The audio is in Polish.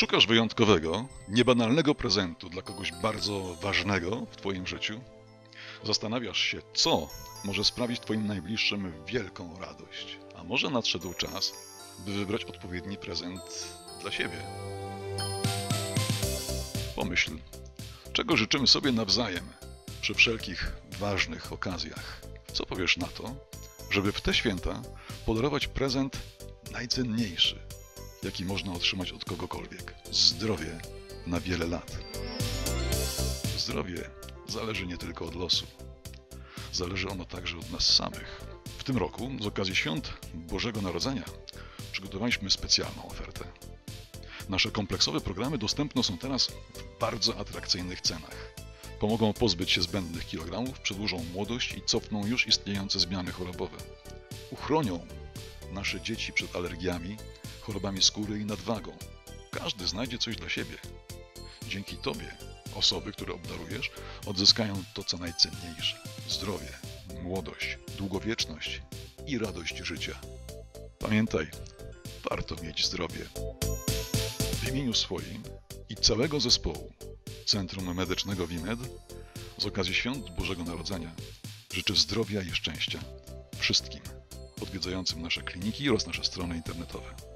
Szukasz wyjątkowego, niebanalnego prezentu dla kogoś bardzo ważnego w Twoim życiu? Zastanawiasz się, co może sprawić Twoim najbliższym wielką radość? A może nadszedł czas, by wybrać odpowiedni prezent dla siebie? Pomyśl, czego życzymy sobie nawzajem przy wszelkich ważnych okazjach. Co powiesz na to, żeby w te święta podarować prezent najcenniejszy, jaki można otrzymać od kogokolwiek? Zdrowie na wiele lat. Zdrowie zależy nie tylko od losu. Zależy ono także od nas samych. W tym roku, z okazji świąt Bożego Narodzenia, przygotowaliśmy specjalną ofertę. Nasze kompleksowe programy dostępne są teraz w bardzo atrakcyjnych cenach. Pomogą pozbyć się zbędnych kilogramów, przedłużą młodość i cofną już istniejące zmiany chorobowe. Uchronią nasze dzieci przed alergiami, chorobami skóry i nadwagą. Każdy znajdzie coś dla siebie. Dzięki Tobie osoby, które obdarujesz, odzyskają to, co najcenniejsze: zdrowie, młodość, długowieczność i radość życia. Pamiętaj, warto mieć zdrowie. W imieniu swoim i całego zespołu Centrum Medycznego WIMED z okazji Świąt Bożego Narodzenia życzę zdrowia i szczęścia wszystkim odwiedzającym nasze kliniki oraz nasze strony internetowe.